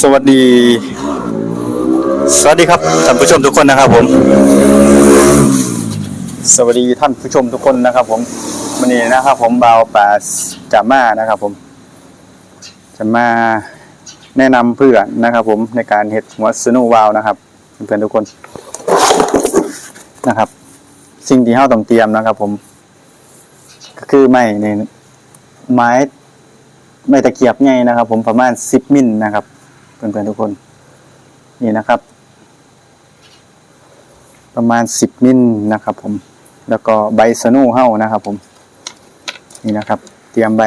สวัสดี สวัสดีครับท่านผู้ชมทุกคนนะครับผม สวัสดีท่านผู้ชมทุกคนนะครับ ผมวันนี้นะครับ ผมบาวป่าจาม่านะครับ ผม จะมาแนะนำเพื่อนนะครับ ผมในการเห็ดหัวสโนว์วาวนะครับเพื่อนทุกคนนะครับ สิ่งที่เราต้องเตรียมนะครับ ผม ก็คือไม้นี่ไม้ไม้ตะเกียบไงนะครับ ผมประมาณสิบมิลนะครับ เพื่อนๆทุกคน นี่นะครับ ประมาณสิบมิลนะครับ ผม แล้วก็ใบสนูเฮ้านะครับ ผม นี่นะครับ เตรียมใบ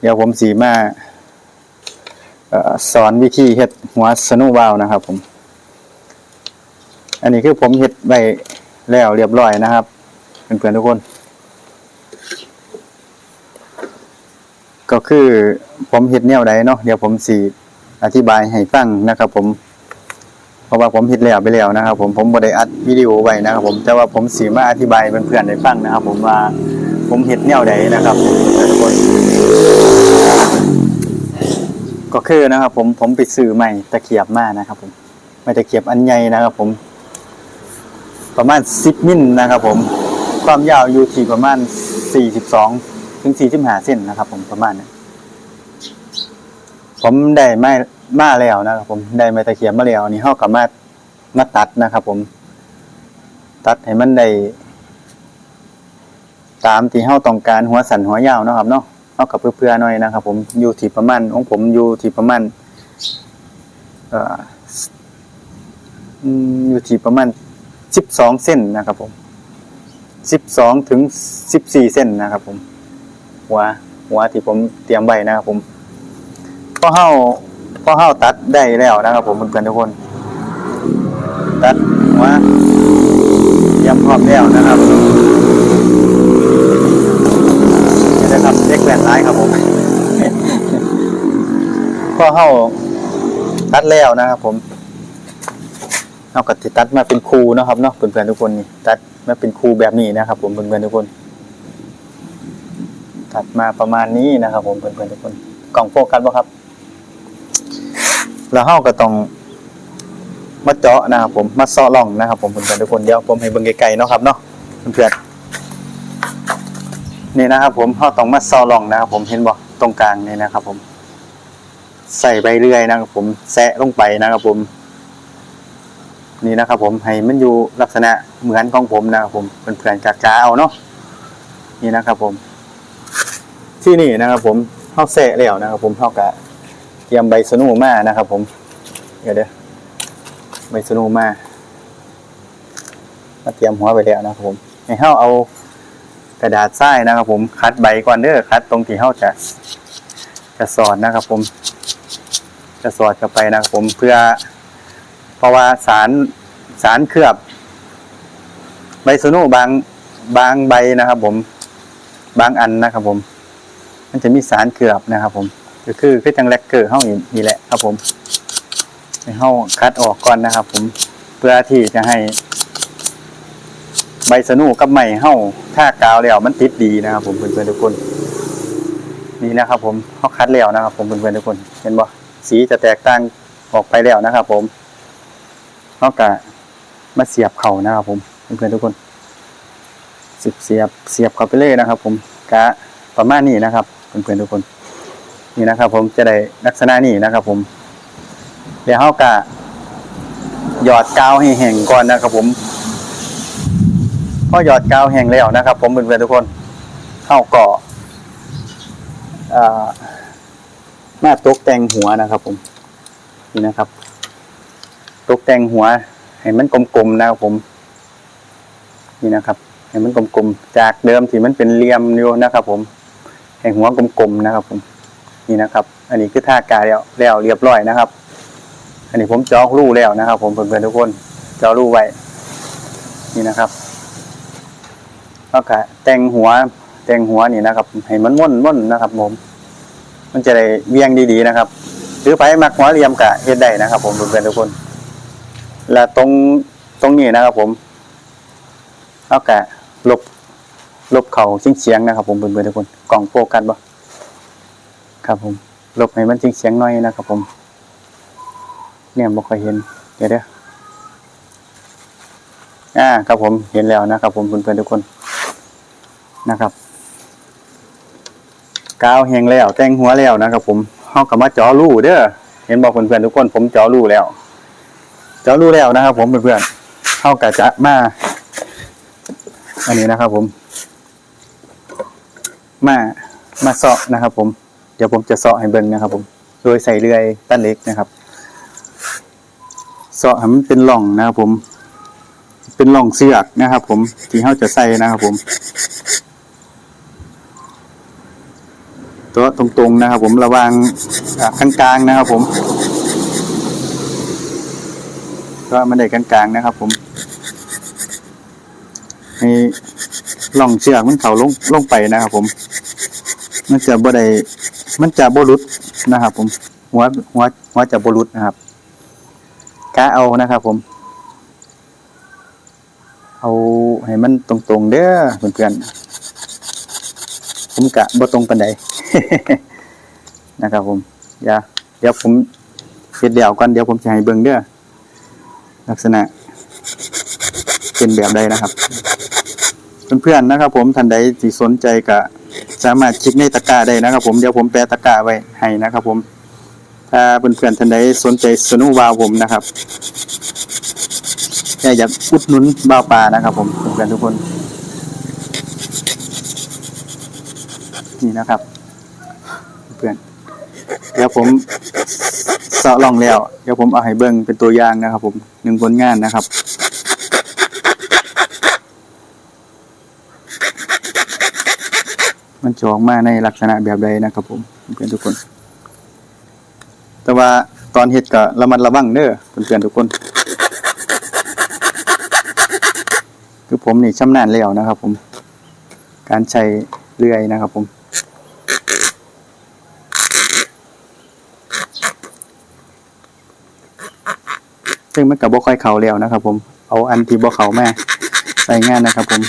เดี๋ยวผมสีมาอสอนวิธีเฮ็ดหัวสนูวาวนะครับ ผม อันนี้คือผมเฮ็ดใบแล้วเรียบร้อยนะครับเพื่อนๆทุกคน ก็คือผมเฮ็ดแนวใดเนาะเดี๋ยวผมสิอธิบายให้ฟังนะครับ ผม เพราะว่าผมเฮ็ดแล้วไปแล้วนะครับ ผมผมบ่ได้อัดวิดีโอไว้นะครับ ผมแต่ว่าผมสิมาอธิบายเพื่อนๆได้ฟังนะครับ ผมว่าผมเฮ็ดแนวใดนะครับทุกคนก็คือนะครับ ผมผมไปซื้อใหม่ตะเกียบมานะครับ ผมไม้ตะเกียบอันใหญ่นะครับ ผม ประมาณ10มิลนะครับ ผมความยาวอยู่ที่ประมาณ42 ถึง45เส้นนะครับ ผมประมาณนี้ผมได้ไม้มาแล้วนะครับ ผมได้ไม้ตะเคียนมาแล้วนี่เฮาก็มามาตัดนะครับ ผม ตัดให้มันได้ตามที่เฮาต้องการหัวสันหัวยาวนะครับเนาะเฮากับเพื่อๆหน่อยนะครับ ผมอยู่ที่ประมาณของผมอยู่ที่ประมาณเอ่ออยู่ที่ประมาณ12เส้นนะครับ ผมสิบสองถึงสิบสี่เส้นนะครับ ผม หัวหัวที่ผมเตรียมไว้นะครับผมพอเฮาพอเฮาตัดได้แล้วนะครับ ผมเพื่อนๆทุกคน ตัดหัวเตรียมพร้อมแล้วนะครับนี่นะครับเล็กแหวนร้ายครับผมพอเฮาตัดแล้วนะครับ ผมเอาก็ติตัดมาเป็นครูเนาะครับเนาะเพื่อนๆทุกคนนี่ตัดมาเป็นครูแบบนี้นะครับ ผมเพื่อนๆทุกคน ตัดมาประมาณนี้นะครับ ผมเพื่อนๆทุกคนกล่องโฟกัสบ่ครับ แล้วเฮาก็ต้องมาเจาะนะครับผมมาซอล่องนะครับ ผมเพื่อนๆทุกคนเดี๋ยวผมให้เบิ่งไกลๆเนาะครับเนาะเพื่อนๆนี่นะครับ ผมเฮาต้องมาซอล่องนะครับ ผมเห็นบ่ตรงกลางนี่นะครับ ผม ใส่ใบเลื่อยนะครับ ผมแซะลงไปนะครับ ผมนี่นะครับ ผมให้มันอยู่ลักษณะเหมือนของผมนะครับผมเป็นเพื่อนๆกากาเอาเนาะนี่นะครับผม ที่นี่นะครับผมเข้าแซะแล้วนะครับผมเข้ากะเตรียมใบสนูมานะครับ ผมเดี๋ยวเดี๋ยวใบสนูมามาเตรียมหัวไปแล้วนะครับผมให้เข้าเอากระดาษทรายนะครับ ผมคัดใบก่อนเด้อคัดตรงที่เข้าจะจะสอดนะครับ ผม จะสอดเข้าไปนะครับผมเพื่อ เพราะว่าสารสารเคลือบ ใบสนูบางบางใบนะครับ ผมบางอันนะครับผม มันจะมีสารเคลือบนะครับ ผมก็คือคือจังแลกเกอร์เฮานี่นี่แหละครับ ผมให้เฮาคัดออกก่อนนะครับ ผมเพื่อที่จะให้ ใบสนูกับไม้เฮาถ้ากาวแล้วมันติดดีนะครับ ผมเพื่อนๆทุกคนนี่นะครับ ผมเฮาคัดแล้วนะครับ ผมเพื่อนๆทุกคน เห็นบ่สีจะแตกต่างออกไปแล้วนะครับ ผมเขากะมาเสียบเข่านะครับ ผมเพื่อนๆทุกคนสียบเสียบเสียบเข้าไปเลยนะครับ ผมกะประมาณนี้นะครับ เพื่อนๆทุกคน นี่นะครับ ผมจะได้ลักษณะนี้นะครับ ผมเดี๋ยวเขากะหยอดกาวให้แห้งก่อนนะครับผมพอหยอดกาวแห้งแล้วนะครับ ผมเพื่อนๆทุกคนเข้าก่ออ่ามาตกแต่งหัวนะครับผมนี่นะครับ ตกแต่งหัวให้มันกลมๆนะครับผม นี่นะครับให้มันกลมๆจากเดิมที่มันเป็นเหลี่ยมอยู่นะครับ ผม ให้หัวกลมๆนะครับผมนี่นะครับ อันนี้คือท่ากาแล้วแล้วเรียบร้อยนะครับ อันนี้ผมจาะรูแล้วนะครับ ผมเพื่อนๆทุกคนจาะรูไว้นี่นะครับแล้วก็แต่งหัวแต่งหัวนี่นะครับให้มันม่นม่นนะครับผมมันจะได้เวียงดีๆนะครับหรือไปมักหัวเหลี่ยมกะเฮ็ดได้นะครับ ผมเพื่อนๆทุกคน และตรงตรงนี้นะครับ ผมเอากะลบ ลบเขาเฉียงๆนะครับ ผมเพื่อนๆทุกคนกล่องโฟกัสบ่ครับผมลบให้มันจริงเสียงหน่อยนะครับ ผม เนี่ยบ่ค่อยเห็นเดี๋ยวเด้ออ่าครับผมเห็นแล้วนะครับ ผมเพื่อนๆทุกคนนะครับกาวแห้งแล้วแต่งหัวแล้วนะครับ ผมเฮาก็มาจาะรูเด้อเห็นบอกเพื่อนๆทุกคน ผมจาะรูแล้วจาะรูแล้วนะครับ ผมเพื่อนๆเฮาก็จะมาอันนี้นะครับ ผม มามาเสาะนะครับ ผมเดี๋ยวผมจะเสาะให้เบิ่งนะครับ ผม โดยใส่เลื่อยตันเล็กนะครับเสาะให้มันเป็นร่องนะครับ ผม เป็นร่องเสือกนะครับ ผมที่เขาจะใส่นะครับ ผม ตัวตรงๆนะครับ ผมระวางข้างกลางนะครับ ผมก็มันได้กลางๆนะครับ ผมให้ล่องเชือกมันเข่าลงลงไปนะครับ ผม มันจะบ่ได้มันจะบ่หลุดนะครับ ผมหัวหัวหัวจะบ่หลุดนะครับกะเอานะครับ ผม เอาให้มันตรงๆเด้อเพื่อนๆผมกะบ่ตรงปานใดนะครับ ผมอย่าเดี๋ยวผมเฮ็ดเดี่ยวก่อนเดี๋ยวผมจะให้เบิ่งเด้อลักษณะ เป็นแบบใดนะครับ เพื่อนๆนะครับ ผมท่านใดที่สนใจก็ สามารถคลิกในตะกร้าได้นะครับ ผมเดี๋ยวผมแปะตะกร้าไว้ให้นะครับ ผมถ้าเพื่อนๆท่านใดสนใจสนุวาวผมนะครับอยากอยากอุดหนุนบ่าวปลานะครับ ผมเพื่อนๆทุกคน นี่นะครับ เพื่อนเดี๋ยวผมเสาะลองแล้ว เดี๋ยวผมเอาให้เบิ่งเป็นตัวอย่างนะครับ ผมหนึ่งผลงานนะครับ มันจะออกมาในลักษณะแบบใดนะครับผมเพื่อนทุกคน แต่ว่าตอนเฮ็ดก็ระมัดระวังเด้อเพื่อนๆทุกคน คือผมนี่ชำนาญแล้วนะครับ ผม การใช้เลื่อยนะครับผมซึ่งมันกับบ่ค่อยเข้าแล้วนะครับ ผมเอาอันที่บ่เข้ามาใส่งานนะครับ ผม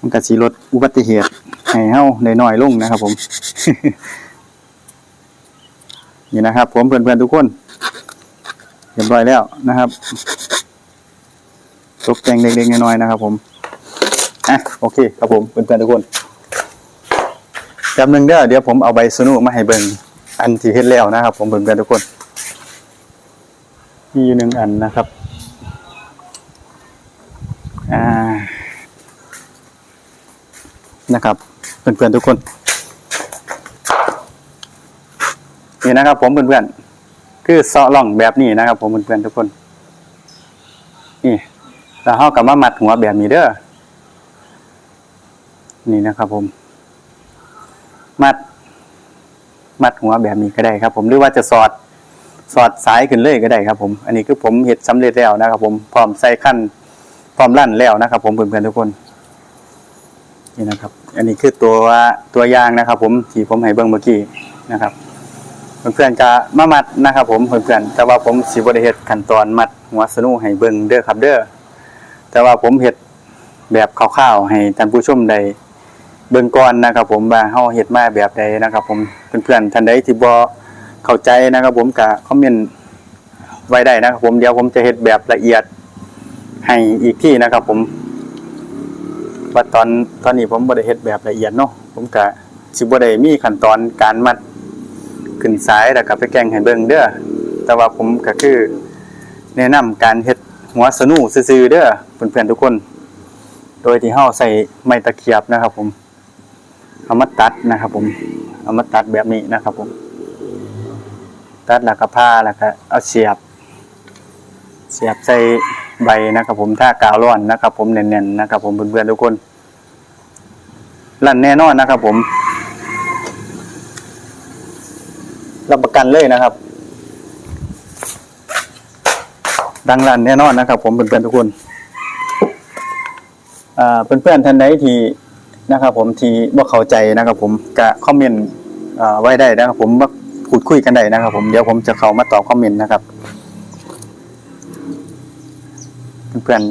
มันก็สิลดอุบัติเหตุ ให้เฮาได้น้อยลงนะครับ ผม นี่นะครับ ผมเพื่อนๆทุกคนเรียบร้อยแล้วนะครับตกแต่งเล็กๆน้อยๆนะครับ ผมอะโอเค ครับผมเพื่อนๆทุกคนจำหนึ่งเด้อเดี๋ยวผมเอาใบสนุมาให้เบิ่งอันที่เฮ็ดแล้วนะครับ ผมเพื่อนๆทุกคนมีอยู่หนึ่งอันนะครับอ่านะครับ เพื่อนๆทุกคน นี่นะครับ ผมเพื่อนๆคือเซาะล่องแบบนี้นะครับ ผมเพื่อนๆทุกคน นี่แล้วเขากับมามัดหัวแบบนี้เด้อนี่นะครับ ผม มัด มัดหัวแบบนี้ก็ได้ครับ ผมหรือว่าจะสอดสอดสายขึ้นเลยก็ได้ครับ ผม อันนี้คือผมเห็ดสำเร็จแล้วนะครับ ผมพร้อมใส่ขั้นพร้อมลั่นแล้วนะครับ ผมเพื่อนๆทุกคน นี่นะครับ อันนี้คือตัวตัวยางนะครับ ผมที่ผมให้เบิ่งเมื่อกี้นะครับ เพื่อนๆจะมามัดนะครับ ผมเพื่อนๆแต่ว่าผมสิบ่ได้เฮ็ดขั้นตอนมัดหัวสนูให้เบิ่งเด้อครับเด้อแต่ว่าผมเฮ็ดแบบคร่าวๆให้ท่านผู้ชมได้เบิ่งก่อนนะครับ ผมว่าเฮาเฮ็ดมาแบบใดนะครับ ผมเพื่อนๆท่านใดที่บ่เข้าใจนะครับ ผมก็คอมเมนต์ไว้ได้นะครับ ผมเดี๋ยวผมจะเฮ็ดแบบละเอียดให้อีกที่นะครับ ผม ว่าตอนตอนนี้ผมบ่ได้เฮ็ดแบบละเอียดเนาะผมก็สิบ่ได้มีขั้นตอนการมัดขึ้นสายแล้วก็ไปแกงให้เบิ่งเด้อแต่ว่าผมก็คือแนะนำการเฮ็ดหัวสนูซื่อๆเด้อเพื่อนๆทุกคน โดยที่เฮาใส่ไม้ตะเขียบนะครับ ผมเอามาตัดนะครับ ผมเอามาตัดแบบนี้นะครับ ผม ตัดแล้วก็ผ้าแล้วก็เอาเสียบ เสียบใส่ ใบนะครับผมถ้ากาวร้อนนะครับ ผมเน่นๆนะครับ ผมเพื่อนๆทุกคนลั่นแน่นอนนะครับ ผมรับประกันเลยนะครับ ดังลั่นแน่นอนนะครับ ผมเพื่อนๆทุกคนเพื่อนๆท่านใดที่นะครับ ผมที่บ่เข้าใจนะครับ ผมก็คอมเมนต์ไว้ได้นะครับ ผมมาพูดคุยกันได้นะครับ ผมเดี๋ยวผมจะเข้ามาตอบคอมเมนต์นะครับ เพื่อน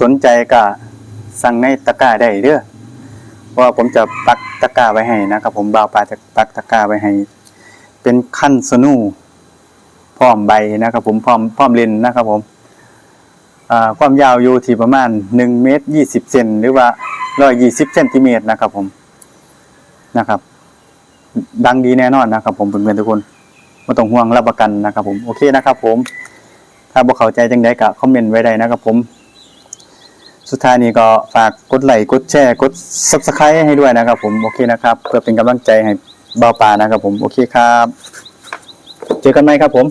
สนใจก็สั่งในตะกร้าได้เด้อเพราะว่าผมจะปักตะกร้าไว้ให้นะครับผมบ่าวปลาจะปักตะกร้าไว้ให้ เป็นขั้นสนูพร้อมใบนะครับ ผมพร้อมพร้อมเลนนะครับ ผมความยาวอยู่ที่ประมาณ1เมตร20เซนหรือว่า120เซนติเมตรนะครับ ผมนะครับ ดังดีแน่นอนนะครับ ผมเพื่อนๆทุกคนไม่ต้องห่วงรับประกันนะครับ ผมโอเคนะครับ ผม ถ้าบ่เข้าใจจังไดก็คอมเมนต์ไว้ได้นะครับผม สุดท้ายนี้ก็ฝากกดไลค์กดแชร์กด Subscribe ให้ด้วยนะครับผมโอเคนะครับ เพื่อเป็นกำลังใจให้บ่าวป่านะครับผมโอเคครับ เจอกันไหมครับผม